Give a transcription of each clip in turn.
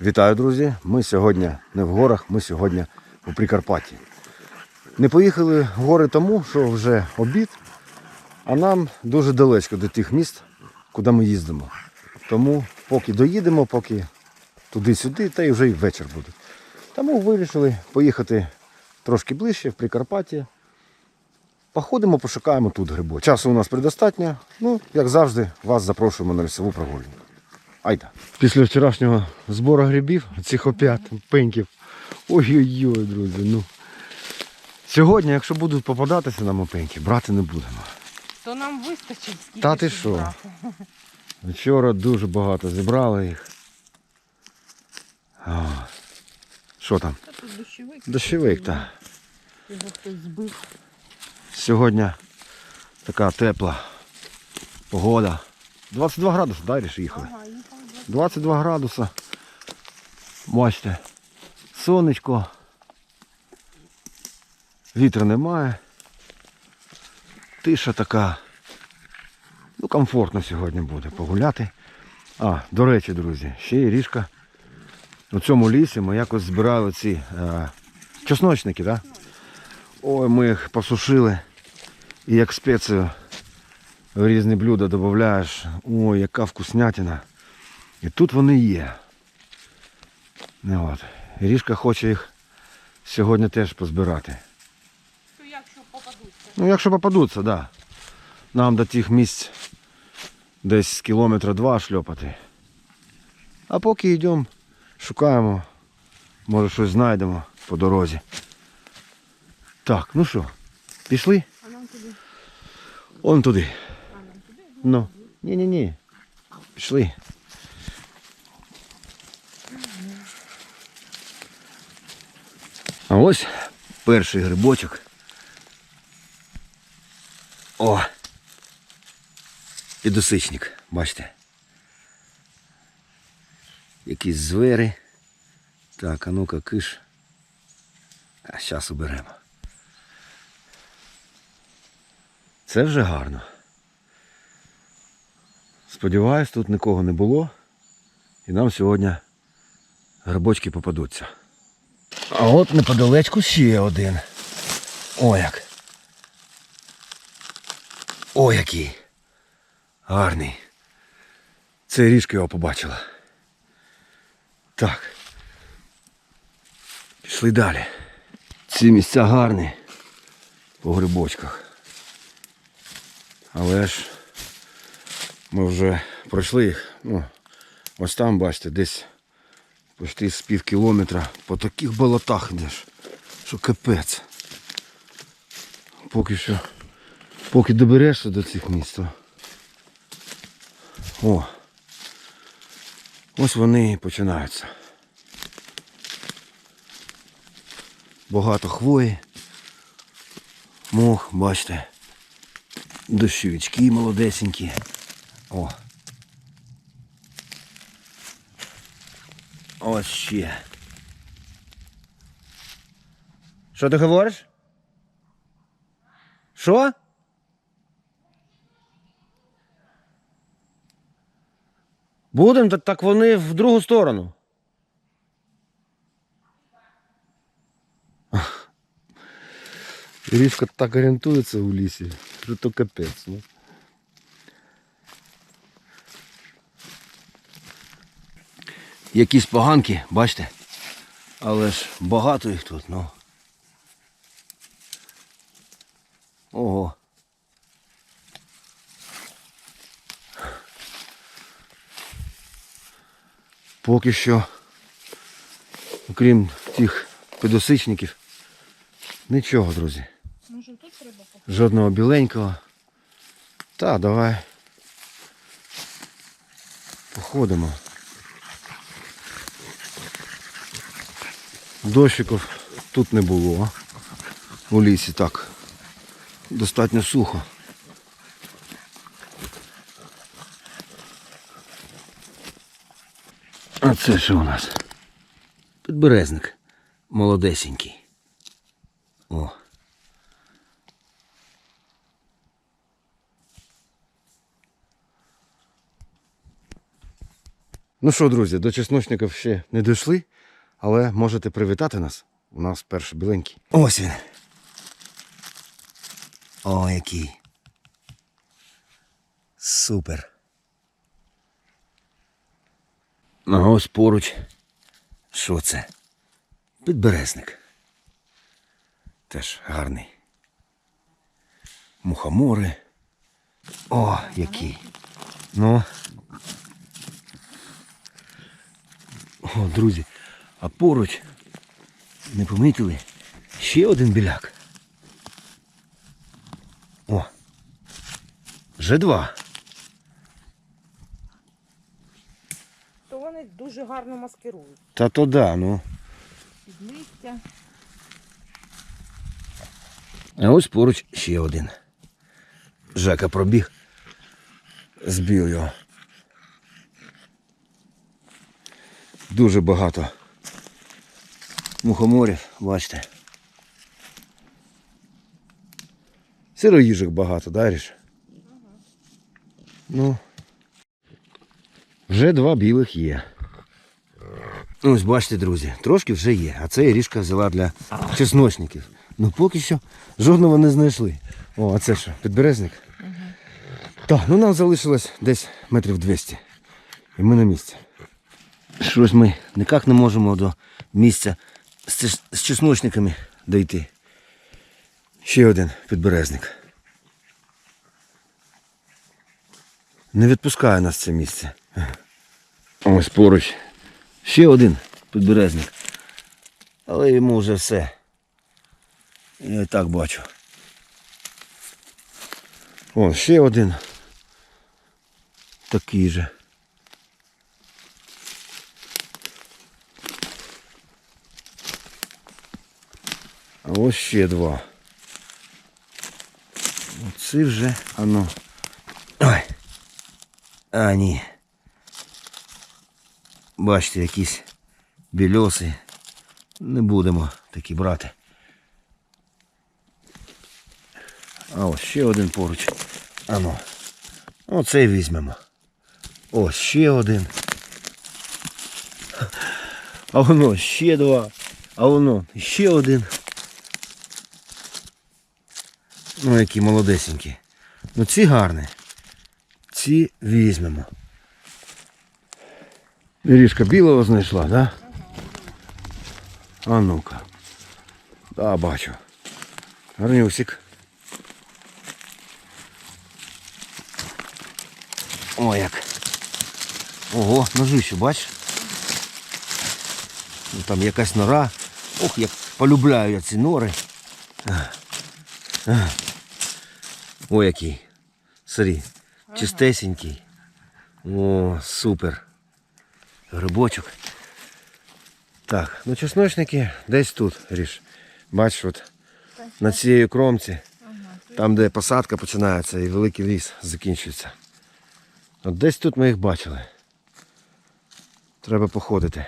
Вітаю, друзі! Ми сьогодні не в горах, ми сьогодні у Прикарпатті. Не поїхали в гори тому, що вже обід, а нам дуже далечко до тих міст, куди ми їздимо. Тому поки доїдемо, поки туди-сюди, та й вже і вечір буде. Тому вирішили поїхати трошки ближче в Прикарпаття. Походимо, пошукаємо тут грибо. Часу у нас предостатньо. Ну, як завжди, вас запрошуємо на лісову прогулянку. Айда. Після вчорашнього збору грибів, цих опят, пеньків. Ой-ой-ой, друзі. ну. Сьогодні, якщо будуть попадатися нам опеньки, брати не будемо. То нам вистачить скільки. Та ти що? Вчора дуже багато зібрали їх. А, Що там? Та тут дощовик. Дощовик, так. Його хтось збив. Сьогодні така тепла погода. 22 градуси, далі ж їхали. Ага, їхав. 22 градуса. Бачите, сонечко. Вітру немає. Тиша така. Ну, комфортно сьогодні буде погуляти. А, до речі, друзі, ще є ріжка. У цьому лісі ми якось збирали ці е, чесночники, так? Ой, ми їх посушили. І як спецію в різні блюда додаєш. Ой, яка вкуснятина. І тут вони є. Ну, от. Ріжка хоче їх сьогодні теж позбирати. То якщо попадуться. Ну, якщо попадуться, так. Да. Нам до тих місць десь з кілометра два шльопати. А поки йдемо, шукаємо, може щось знайдемо по дорозі. Так, ну що, пішли? А нам туди. Он туди. А нам туди? Ну. Ні-ні-ні. Пішли. А ось перший грибочок. О! Підосичник, бачите. Якісь звери. Так, а ну-ка киш. А зараз уберемо. Це вже гарно. Сподіваюсь, тут нікого не було. І нам сьогодні грибочки попадуться. А от неподалечку ще один. О як. О який. Гарний. Це ріжка його побачила. Так. Пішли далі. Ці місця гарні по грибочках. Але ж ми вже пройшли їх. Ну, ось там, бачите, десь почти з пів кілометра по таких болотах йдеш, що капець. Поки що, поки доберешся до цих місць. О! Ось вони і починаються. Багато хвої. Мох, бачите. Дощовички молодесенькі. О. Ось ще. Що ти говориш? Що? Будем, так, вони в другу сторону. Річка так орієнтується у лісі, що то капець. Ну. Якісь поганки, бачите? Але ж багато їх тут, ну. Ого. Поки що, окрім тих підосичників, нічого, друзі. Може тут треба? Жодного біленького. Та, давай. Походимо. Дощиків тут не було. У лісі так. Достатньо сухо. А це що у нас? Підберезник. Молодесенький. О. Ну що, друзі, до чесночників ще не дійшли, але можете привітати нас. У нас перший біленький. Ось він. О, який. Супер. А ось поруч. Що це? Підберезник. Теж гарний. Мухомори. О, який. Ну. О, друзі, а поруч не помітили ще один біляк. О. Вже два. То вони дуже гарно маскирують. Та то да, ну. Під листя. А ось поруч ще один. Жека пробіг. Збив його. Дуже багато мухоморів, бачите. Сироїжок багато, да, Ріш? Ну. Вже два білих є. Ну, Ось бачите, друзі, трошки вже є. А це Ірішка взяла для чесночників. Ну поки що жодного не знайшли. О, а це що, підберезник? Так, ну нам залишилось десь метрів 200. І ми на місці. Щось ми ніяк не можемо до місця з, чесночниками дійти. Ще один підберезник. Не відпускає нас це місце. Ось поруч. Ще один підберезник. Але йому вже все. Я і так бачу. О, ще один. Такий же. Ось ще два. Оці вже, ану. Ой. А, ні. Бачите, якісь більоси. Не будемо такі брати. А ось ще один поруч. Ану. Оцей візьмемо. Ось ще один. А воно ще два. А воно ще один. Ну, які молодесенькі. Ну ці гарні. Ці візьмемо. Ірішка білого знайшла, так? Да? А ну-ка. Да, бачу. Гарнюсик. О, як. Ого, ножище, бачиш? Ну, Там якась нора. Ох, як полюбляю я ці нори. О, який. Смотри, чистесенький. О, супер. Грибочок. Так, ну чесночники десь тут, Ріш. Бачиш, от на цієї кромці, там, де посадка починається і великий ліс закінчується. От десь тут ми їх бачили. Треба походити.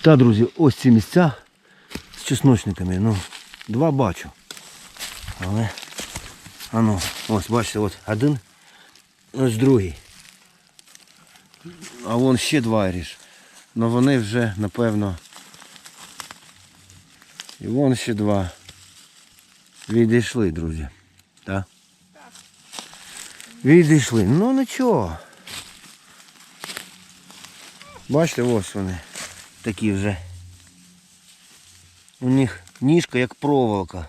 Та, друзі, ось ці місця з чесночниками. Ну, два бачу. Але. А ну, ось, бачите, от один, ось другий. А вон ще два ріж. Ну вони вже, напевно. І вон ще два. Відійшли, друзі. Так? Відійшли. Ну нічого. Бачите, ось вони. Такі вже. У них ніжка як проволока.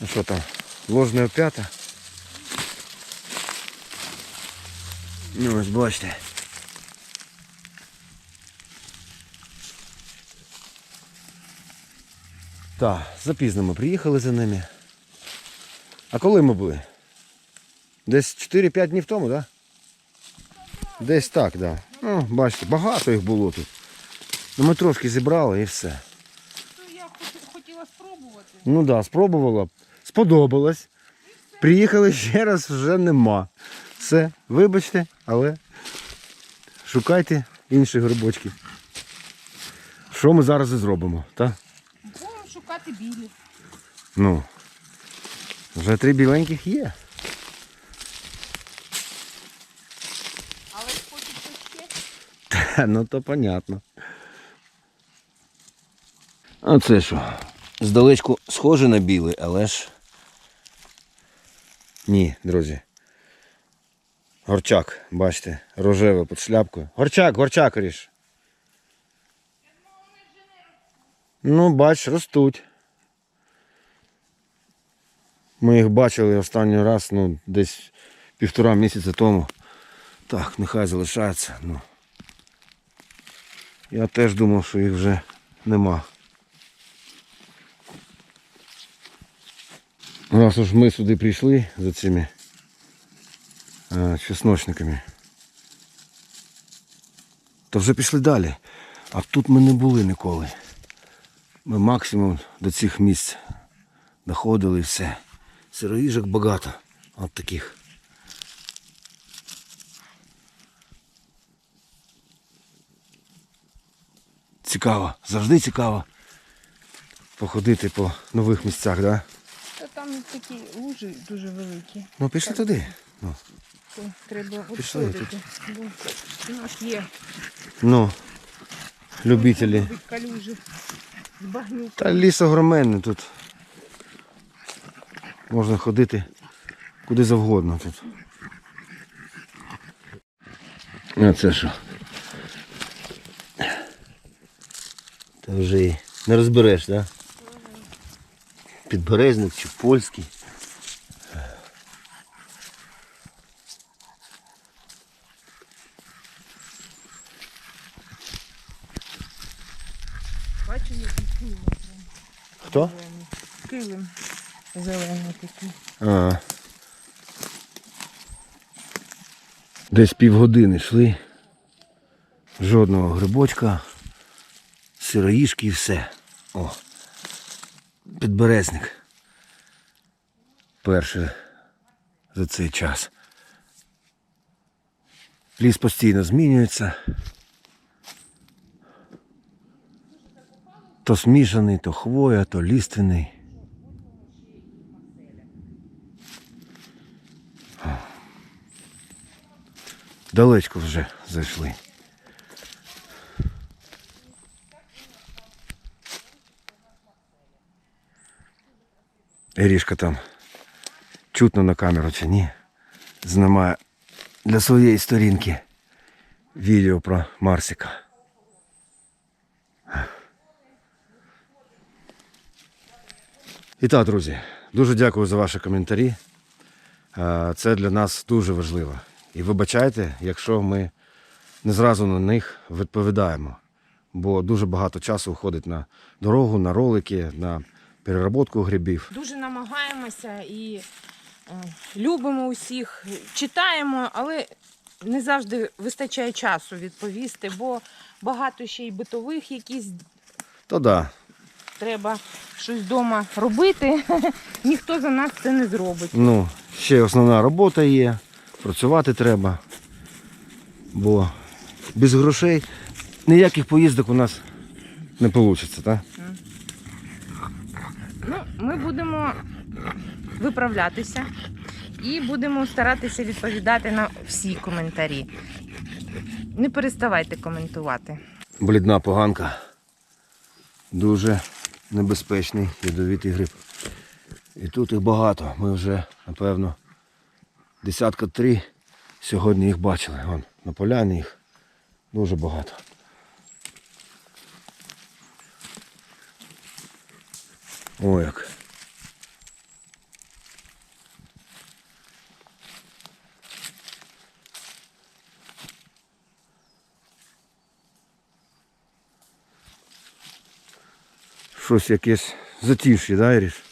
Ну що там? Ложне опята. Ну ось бачите. Так, запізно ми приїхали за ними. А коли ми були? Десь 4-5 днів тому, так? Да? Десь так, так. Да. Ну, бачите, багато їх було тут. Ну ми трошки зібрали і все. То я хотіла спробувати. Ну так, да, спробувала. Сподобалось. Приїхали ще раз, вже нема. Все, вибачте, але шукайте інші грибочки. Що ми зараз і зробимо, так? Будемо шукати білі. Ну, вже три біленьких є. Але хочеться ще. Та, ну то понятно. А це що? Здалечку схоже на білий, але ж. Ні, друзі. Горчак, бачите, рожеве під шляпкою. Горчак, горчак ріж. Ну, бач, ростуть. Ми їх бачили останній раз, ну, десь півтора місяця тому. Так, нехай залишається. Ну. Я теж думав, що їх вже нема. Раз уж ми сюди прийшли за цими а, чесночниками, то вже пішли далі. А тут ми не були ніколи. Ми максимум до цих місць доходили і все. Сироїжок багато. От таких. Цікаво, завжди цікаво походити по нових місцях, да? Та там такі лужі дуже великі. Ну пішли туди. Ну, То треба Пішли, обходити. Бо у нас є ну любителі. любить калюжі з багнюк. Та ліс огроменний тут. Можна ходити куди завгодно тут. А це що? Та вже і не розбереш, так? Да? Підберезник чи польський. Бачу, який килим. Хто? Килим зелений такий. А. Десь півгодини йшли. Жодного грибочка, сироїшки і все. О. Підберезник. Перше за цей час. Ліс постійно змінюється. То смішаний, то хвоя, то ліственний. Далечко вже зайшли. Ирішка там чутно на камеру чи ні. Знімає для своєї сторінки відео про Марсика. І так, друзі, дуже дякую за ваші коментарі. Це для нас дуже важливо. І вибачайте, якщо ми не зразу на них відповідаємо. Бо дуже багато часу уходить на дорогу, на ролики, на переработку грибів. Дуже намагаємося і е, любимо усіх, читаємо, але не завжди вистачає часу відповісти, бо багато ще й битових якісь То да, треба щось вдома робити. Ніхто за нас це не зробить. ну, ще основна робота є, працювати треба. Бо без грошей ніяких поїздок у нас не вийде, так? Ми будемо виправлятися і будемо старатися відповідати на всі коментарі. Не переставайте коментувати. Блідна поганка. Дуже небезпечний ядовитий гриб. І тут їх багато. Ми вже, напевно, десятка три сьогодні їх бачили. Вон, на поляні їх дуже багато. Ой як. Щось якесь затишє, да, Іріш?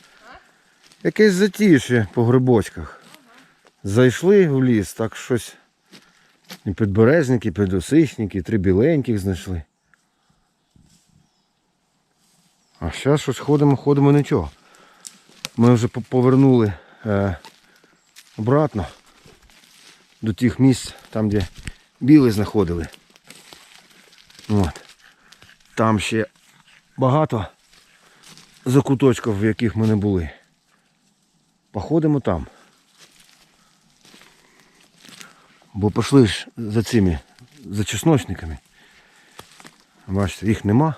Якесь затишє по грибочках. Зайшли в ліс, так щось. І підберезники, і підосичники, і три біленьких знайшли. А зараз щось ходимо, ходимо нічого. Ми вже повернули е, обратно до тих місць, там де біли знаходили. От. Там ще багато закуточків, в яких ми не були. Походимо там. Бо пішли ж за цими за чесночниками. Бачите, їх нема.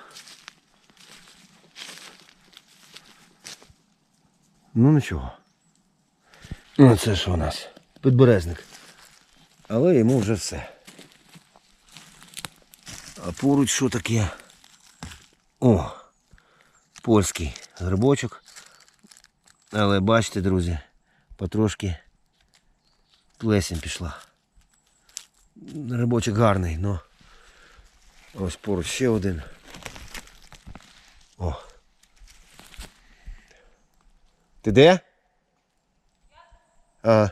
Ну нічого. Ну це що у нас? Підберезник. Але йому вже все. А поруч що таке? О! Польський грибочок. Але бачите, друзі, потрошки плесень пішла. Грибочок гарний, но ось поруч ще один. О. Ти де? А.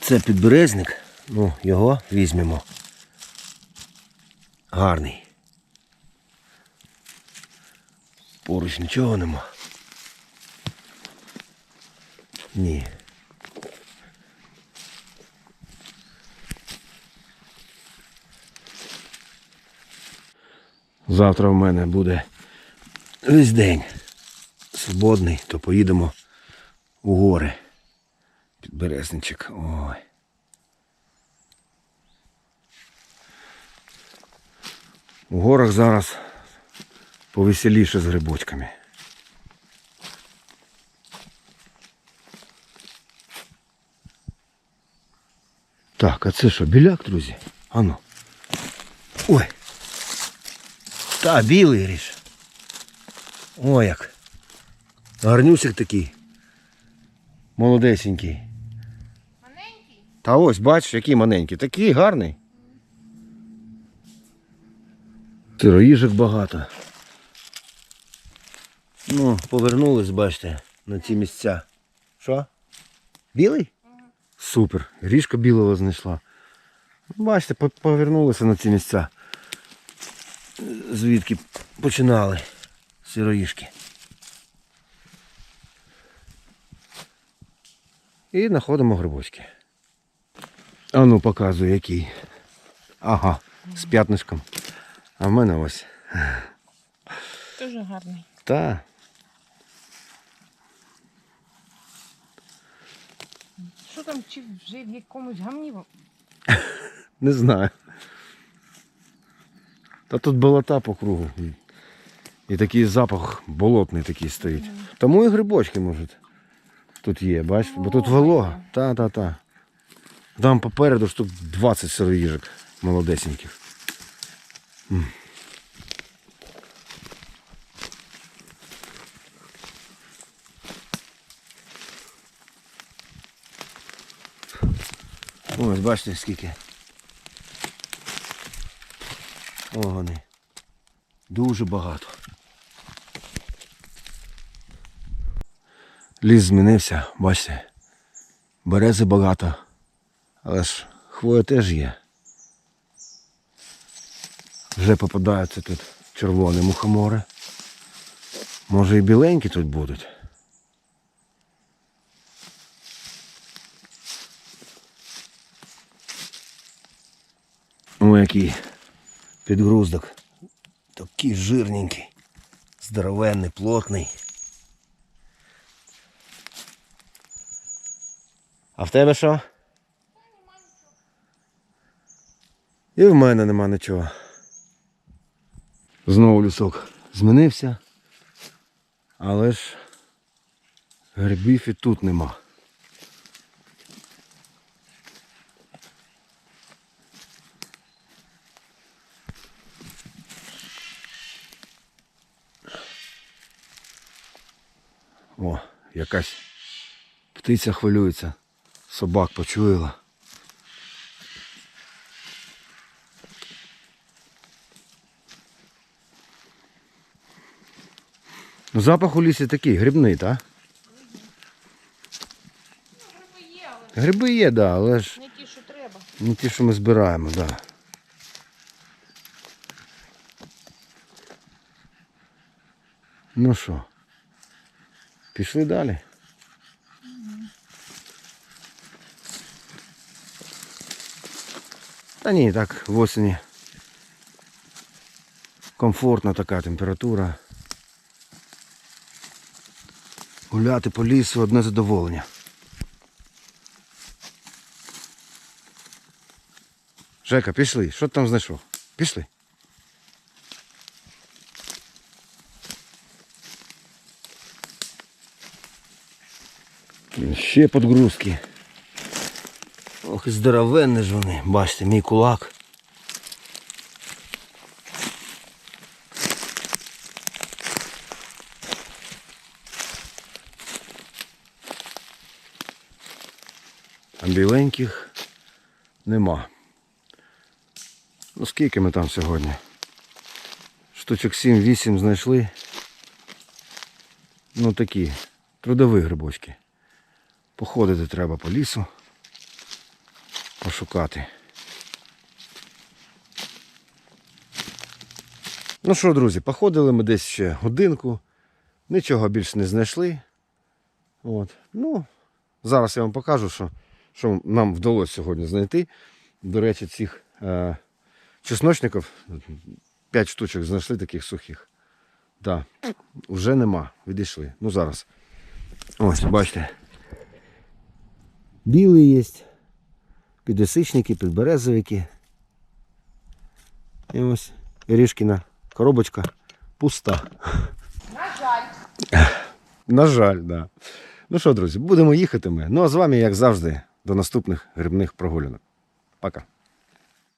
Це підберезник. Ну, його візьмемо. Гарний. Поруч нічого нема. Ні. Завтра в мене буде весь день свободний, то поїдемо у гори. Підберезничок. Ой. У горах зараз повеселіше з грибочками. Так, а це що, біляк, друзі? Ану. Ой. Та, білий ріж. О як. Гарнюсик такий. Молодесенький. Маленький? Та ось, бачиш, який маленький. Такий гарний. Сироїжок багато. Ну, повернулись, бачите, на ці місця. Що? Білий? Супер. Ріжка білого знайшла. Бачите, повернулися на ці місця. Звідки починали сироїжки. І знаходимо грибочки. А ну показую який. Ага, з п'ятнишком. А в мене ось. Дуже гарний. Та. Що там, чи вже в якомусь гамні? Не знаю. Та тут болота по кругу. І такий запах болотний такий стоїть. Тому і грибочки, можуть. Тут є, бачите? Бо тут волога. Та, та, та. Там попереду штук 20 сироїжок молодесеньких. Ось, бачите, скільки. О, вони. Дуже багато. Ліс змінився, бачите. Берези багато. Але ж хвоя теж є. Вже попадаються тут червоні мухомори. Може і біленькі тут будуть. О, який підгруздок. Такий жирненький, здоровенний, плотний. А в тебе що? І в мене нема нічого. Знову лісок змінився. Але ж грибів і тут нема. О, якась птиця хвилюється. Собак почуяла. Ну, запах у лісі такий, грибний, так? Гриби є, але Гриби є, да, але ж не ті, що треба. не ті, що ми збираємо, так. Да. Ну що, пішли далі. Та ні, так в осені комфортна така температура. Гуляти по лісу одне задоволення. Жека, пішли. Що ти там знайшов? Пішли. Ще подгрузки. Ох, і здоровенні ж вони. Бачите, мій кулак. А біленьких нема. Ну скільки ми там сьогодні? Штучок 7-8 знайшли. Ну такі, трудові грибочки. Походити треба по лісу. Пошукати. Ну що, друзі, походили ми десь ще годинку. Нічого більше не знайшли. От. Ну, зараз я вам покажу, що, що нам вдалося сьогодні знайти. До речі, цих е, чесночників 5 штучок знайшли таких сухих. Так, да. вже нема. Відійшли. Ну зараз. Ось, бачите. Білий є. Підосичники, підберезовики. І ось Рішкіна коробочка пуста. На жаль. На жаль, так. Да. Ну що, друзі, будемо їхати ми. Ну а з вами, як завжди, до наступних грибних прогулянок. Пока.